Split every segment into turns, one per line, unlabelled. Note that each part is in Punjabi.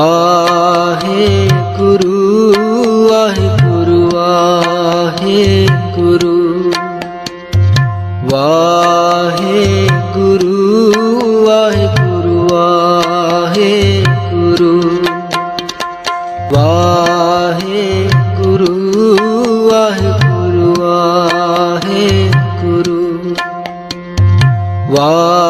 आहे गुरु आहे गुरु आहे गुरु वाहे गुरु आहे गुरु आहे गुरु वाहे गुरु आहे गुरु आहे गुरु वाहे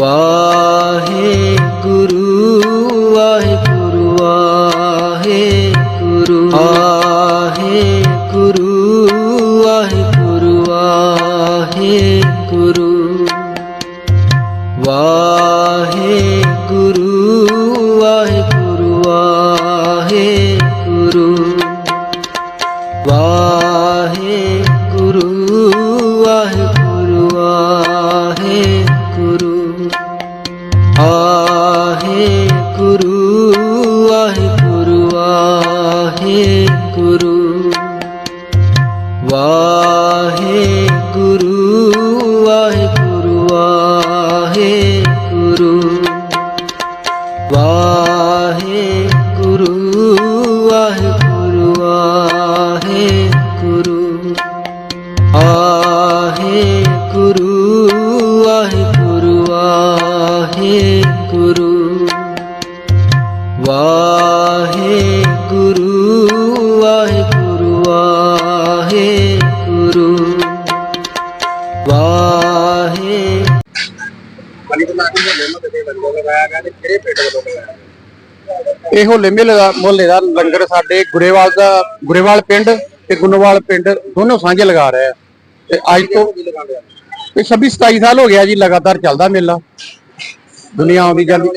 ਵਾਹੇ ਗੁਰੂ ਵਾਹੇ ਗੁਰੂ ਵਾਹੇ ਗੁਰੂ ਆਹੇ ਗੁਰੂ ਵਾਹੇ ਗੁਰੂ ਵਾਹੇ
ਗੁਰੂ ਵਾਹੇ ਗੁਰੂ ਵਾਹੇ ਗੁਰੂ ਵਾਹੇ ਆਹੇ ਗੁਰੂ ਗਿਆ ਤੇ ਕਿਹੜੇ ਪਿੰਡ ਵੱਲੋਂ ਲਗਾਇਆ ਗਿਆ?
ਇਹ ਹੋਲੇ ਮੇਲੇ ਦਾ ਮੁਹੱਲੇ ਦਾ ਲੰਗਰ ਸਾਡੇ ਗੁਰੇਵਾਲ ਦਾ, ਗੁਰੇਵਾਲ ਪਿੰਡ ਤੇ ਗੁੰਨਵਾਲ ਪਿੰਡ ਦੋਨੋਂ ਸਾਂਝੇ ਲਗਾ ਰਹੇ ਆ ਤੇ ਅੱਜ ਤੋਂ
ਕੀ ਲਗਾਉਂਦੇ
ਇਹ 26 27 ਸਾਲ ਹੋ ਗਿਆ ਜੀ ਲਗਾਤਾਰ ਚੱਲਦਾ ਮੇਲਾ ਦੁਨੀਆ ਆਉਂਦੀ ਜਾਂਦੀ।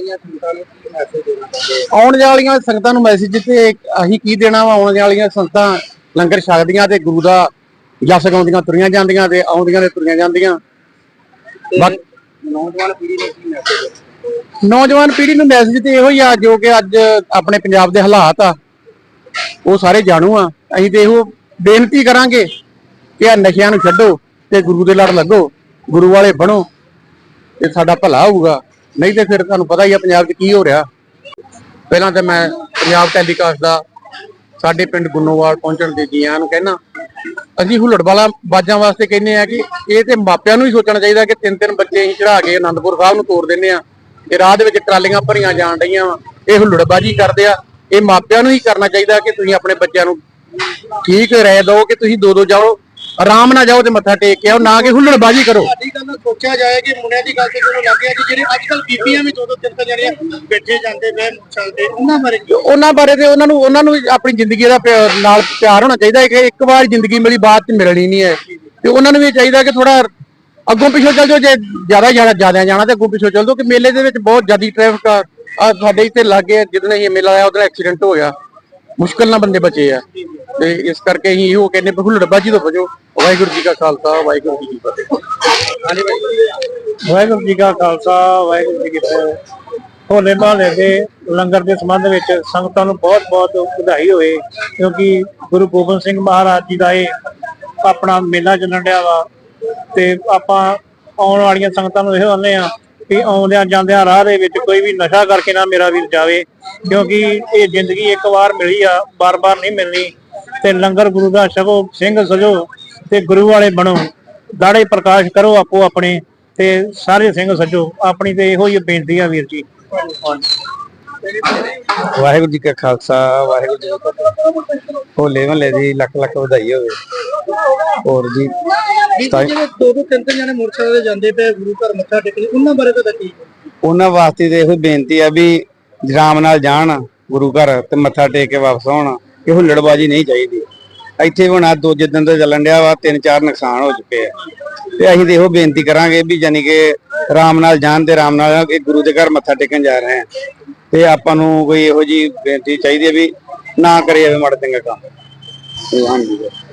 ਆਉਣ ਵਾਲੀਆਂ ਸੰਗਤਾਂ ਨੂੰ ਮੈਸੇਜ ਤੇ ਅਸੀਂ ਕੀ ਦੇਣਾ ਵਾ ਆਉਣ ਵਾਲੀਆਂ ਸੰਗਤਾਂ ਲੰਗਰ ਛਕਦੀਆਂ ਤੇ ਗੁਰੂ ਦਾ ਜਸ ਗਾਉਂਦੀਆਂ ਤੁਰੀਆਂ ਜਾਂਦੀਆਂ ਤੇ ਆਉਂਦੀਆਂ ਤੇ ਤੁਰੀਆਂ ਜਾਂਦੀਆਂ।
ਨੌਜਵਾਨ ਪੀੜ੍ਹੀ ਨੂੰ ਕੀ ਮੈਸੇਜ
ਨੌਜਵਾਨ ਪੀੜ੍ਹੀ ਨੂੰ ਮੈਸੇਜ ਤੇ ਇਹੋ ਹੀ ਆ ਜੋ ਕਿ ਅੱਜ ਆਪਣੇ ਪੰਜਾਬ ਦੇ ਹਾਲਾਤ ਆ ਉਹ ਸਾਰੇ ਜਾਣੂ ਆ। ਅਸੀਂ ਤੇ ਇਹੋ ਬੇਨਤੀ ਕਰਾਂਗੇ ਕਿ ਆ ਨਸ਼ਿਆਂ ਨੂੰ ਛੱਡੋ ਤੇ ਗੁਰੂ ਦੇ ਲੜ ਲੱਗੋ ਗੁਰੂ ਵਾਲੇ ਬਣੋ ਤੇ ਸਾਡਾ ਭਲਾ ਹੋਊਗਾ। ਨਹੀਂ ਤੇ ਫਿਰ ਤੁਹਾਨੂੰ ਪਤਾ ਹੀ ਆ ਪੰਜਾਬ 'ਚ ਕੀ ਹੋ ਰਿਹਾ। ਪਹਿਲਾਂ ਤਾਂ ਮੈਂ ਪੰਜਾਬ ਟੈਲੀਕਾਸਟ ਦਾ ਸਾਡੇ ਪਿੰਡ ਗੁੰਨੋਵਾਲ ਪਹੁੰਚਣ ਦੇ ਜੀਆਂ ਨੂੰ ਕਹਿਣਾ ਅਸੀਂ ਹੁਲੜਵਾਲਾ ਬਾਜਾਂ ਵਾਸਤੇ ਕਹਿੰਦੇ ਆ ਕਿ ਇਹ ਤੇ ਮਾਪਿਆਂ ਨੂੰ ਹੀ ਸੋਚਣਾ ਚਾਹੀਦਾ ਕਿ ਤਿੰਨ ਤਿੰਨ ਬੱਚੇ ਅਸੀਂ ਚੜਾ ਕੇ ਆਨੰਦਪੁਰ ਸਾਹਿਬ ਨੂੰ ਤੋਰ ਦਿੰਦੇ ਆ। ਤੇ ਰਾਹ ਦੇ ਵਿੱਚ ਟਰਾਲੀਆਂ ਭਰੀਆਂ ਜਾਣ ਰਹੀਆਂ ਵਾ। ਇਹ ਹੁਲੜਬਾਜੀ ਕਰਦੇ ਆ। ਇਹ ਮਾਪਿਆਂ ਨੂੰ ਹੀ ਕਰਨਾ ਚਾਹੀਦਾ ਕਿ ਤੁਸੀਂ ਆਪਣੇ ਬੱਚਿਆਂ ਨੂੰ ਠੀਕ ਰਹਿ ਦਿਓ ਕਿ ਤੁਸੀਂ ਦੋ ਦੋ ਜਾਓ। ਆਰਾਮ ਨਾਲ ਜਾਓ ਤੇ ਮੱਥਾ ਟੇਕ ਕੇ ਆਓ ਨਾ ਕਿ ਹੁਲੜਬਾਜੀ ਕਰੋ।
ਸਾਡੀ ਗੱਲ ਸੋਚਿਆ ਜਾਏ ਕਿ ਮੁੰਡਿਆਂ ਦੀ ਗੱਲ ਤੇ ਜਦੋਂ ਲੱਗ ਗਿਆ ਕਿ ਜਿਹੜੇ ਅੱਜ ਕੱਲ ਬੀਬੀਆਂ ਵੀ ਦੋ ਦੋ ਤਿੰਨ ਤਿੰਨ ਜਣੀਆਂ ਬੈਠੇ ਜਾਂਦੇ ਵੇ ਚੱਲਦੇ ਉਹਨਾਂ ਬਾਰੇ ਕੀ?
ਉਹਨਾਂ ਬਾਰੇ ਤੇ ਉਹਨਾਂ ਨੂੰ ਉਹਨਾਂ ਨੂੰ ਵੀ ਆਪਣੀ ਜ਼ਿੰਦਗੀ ਦਾ ਪਿਆ- ਨਾਲ ਪਿਆਰ ਹੋਣਾ ਚਾਹੀਦਾ। ਹੈ ਕਿ ਇੱਕ ਵਾਰ ਜ਼ਿੰਦਗੀ ਮਿਲੀ ਬਾਅਦ ਚ ਮਿਲਣੀ ਨਹੀਂ ਹੈ। ਤੇ ਉਹਨਾਂ ਨੂੰ ਵੀ ਚਾਹੀਦਾ ਕਿ ਥੋੜਾ ਅੱਗੋਂ ਪਿੱਛੋਂ ਚੱਲ ਜਾਓ ਜੇ ਜ਼ਿਆਦਾ ਜਾਣਾ ਜ਼ਿਆਦਾ ਜਾਣਾ ਤੇ ਅੱਗੋਂ ਪਿੱਛੋਂ ਚੱਲ ਜਾਓ ਕਿ ਮੇਲੇ ਦੇ ਵਿੱਚ ਬਹੁਤ ਜ਼ਿਆਦੀ ਟ੍ਰੈਫਿਕ ਆ ਆਹ ਸਾਡੇ ਇੱਥੇ ਲੱਗੇ ਜਦੋਂ ਇਹ ਮੇਲਾ ਆਇਆ ਉਹਦਾ ਐਕਸੀਡੈਂਟ ਹੋ ਗਿਆ। ਮੁਸ਼ਕਲ ਨਾਲ ਬੰਦੇ ਬਚੇ ਆ। ਤੇ ਇਸ ਕਰਕੇ ਅਸੀਂ ਇਹੋ ਕਹਿੰਦੇ ਵੀ ਹੁਲੜਬਾਜੀ ਤੋਂ ਬਚੋ। ਵਾਹਿਗੁਰੂ ਜੀ ਕਾ ਖਾਲਸਾ, ਵਾਹਿਗੁਰੂ ਜੀ ਕੀ ਫਤਿਹ। ਵਾਹਿਗੁਰੂ ਜੀ ਕਾ ਖਾਲਸਾ, ਵਾਹਿਗੁਰੂ ਜੀ ਕੀ ਫਤਿਹ। ਹੋਲੇ ਮਹੱਲੇ ਦੇ ਲੰਗਰ ਦੇ ਸੰਬੰਧ ਵਿੱਚ ਸੰਗਤਾਂ ਨੂੰ ਬਹੁਤ-ਬਹੁਤ ਵਧਾਈ ਹੋਏ ਕਿਉਂਕਿ ਗੁਰੂ ਗੋਬਿੰਦ ਸਿੰਘ ਮਹਾਰਾਜ ਜੀ ਦਾ ਇਹ ਆਪਣਾ ਮੇਲਾ ਚੱਲਣ ਡਿਆ ਵਾ। ਤੇ ਆਪਾਂ ਆਉਣ ਵਾਲੀਆਂ ਸੰਗਤਾਂ ਨੂੰ ਇਹੋ ਕਹਿੰਦੇ ਆ
ਵੀ ਆਉਂਦਿਆਂ ਜਾਂਦਿਆਂ ਰਾਹ ਦੇ ਵਿੱਚ ਕੋਈ ਵੀ ਨਸ਼ਾ ਕਰਕੇ ਨਾ ਮੇਰਾ ਵੀਰ ਜਾਵੇ, ਕਿਉਂਕਿ ਇਹ ਜ਼ਿੰਦਗੀ ਇੱਕ ਵਾਰ ਮਿਲੀ ਆ, ਬਾਰ-ਬਾਰ ਨਹੀਂ ਮਿਲਣੀ। ਤੇ ਲੰਗਰ ਗੁਰੂ ਦਾ ਛਕੋ ਸਿੰਘ ਸਜੋ ਤੇ ਗੁਰੂ ਵਾਲੇ ਬਣੋ। ਦਾੜੇ ਪ੍ਰਕਾਸ਼ ਕਰੋ ਆਪੋ ਆਪਣੇ ਤੇ ਸਾਰੇ ਸਿੰਘ ਸਜੋ। ਆਪਣੀ ਤੇ ਇਹੋ ਹੀ ਬੇਨਤੀ ਆ ਵੀਰ ਜੀ।
ਵਾਹਿਗੁਰੂ ਜੀ ਕਾ ਖਾਲਸਾ, ਵਾਹਿਗੁਰੂ ਜੀ ਕੀ ਫਤਿਹ। ਹੋਲੇ ਮਹੱਲੇ ਦੀ ਲੱਖ ਲੱਖ ਵਧਾਈ ਹੋਵੇ। ਹੋਰ ਜੀ
ਜਿਹੜੇ ਦੋ ਦੋ ਤਿੰਨ ਤਿੰਨ ਜਣੇ ਮੋਟਰਸਾਈਕਲ ਤੇ ਜਾਂਦੇ ਪਏ ਗੁਰੂ ਘਰ ਮੱਥਾ ਟੇਕਣ ਉਹਨਾਂ ਬਾਰੇ ਤਾਂ ਕੀ
ਉਹਨਾਂ ਵਾਸਤੇ ਤੇ ਇਹੋ ਬੇਨਤੀ ਆ ਵੀ ਆਰਾਮ ਨਾਲ ਜਾਣ ਗੁਰੂ ਘਰ ਤੇ ਮੱਥਾ ਟੇਕ ਕੇ ਵਾਪਸ ਆਉਣ ਇਹੋ ਲੜਬਾਜੀ ਨਹੀਂ ਚਾਹੀਦੀ। ਇੱਥੇ ਹੁਣ ਆ ਦੋ ਦਿਨ ਤੋਂ ਚੱਲਣ ਡਿਆ ਵਾ ਤਿੰਨ ਚਾਰ ਨੁਕਸਾਨ ਹੋ ਚੁੱਕੇ ਆ। ਤੇ ਅਸੀਂ ਤੇ ਇਹੋ ਬੇਨਤੀ ਕਰਾਂਗੇ ਵੀ ਜਾਨੀ ਕਿ ਆਰਾਮ ਨਾਲ ਜਾਣ ਤੇ ਆਰਾਮ ਨਾਲ ਇਹ ਗੁਰੂ ਦੇ ਘਰ ਮੱਥਾ ਟੇਕਣ ਜਾ ਰਹੇ ਆ। ਤੇ ਆਪਾਂ ਨੂੰ ਕੋਈ ਇਹੋ ਜੀ ਬੇਨਤੀ ਚਾਹੀਦੀ ਹੈ ਵੀ ਨਾ ਕਰੇ ਇਹ ਮਾੜਾ ਚੰਗਾ ਕੰਮ। ਤੇ ਹਾਂਜੀ।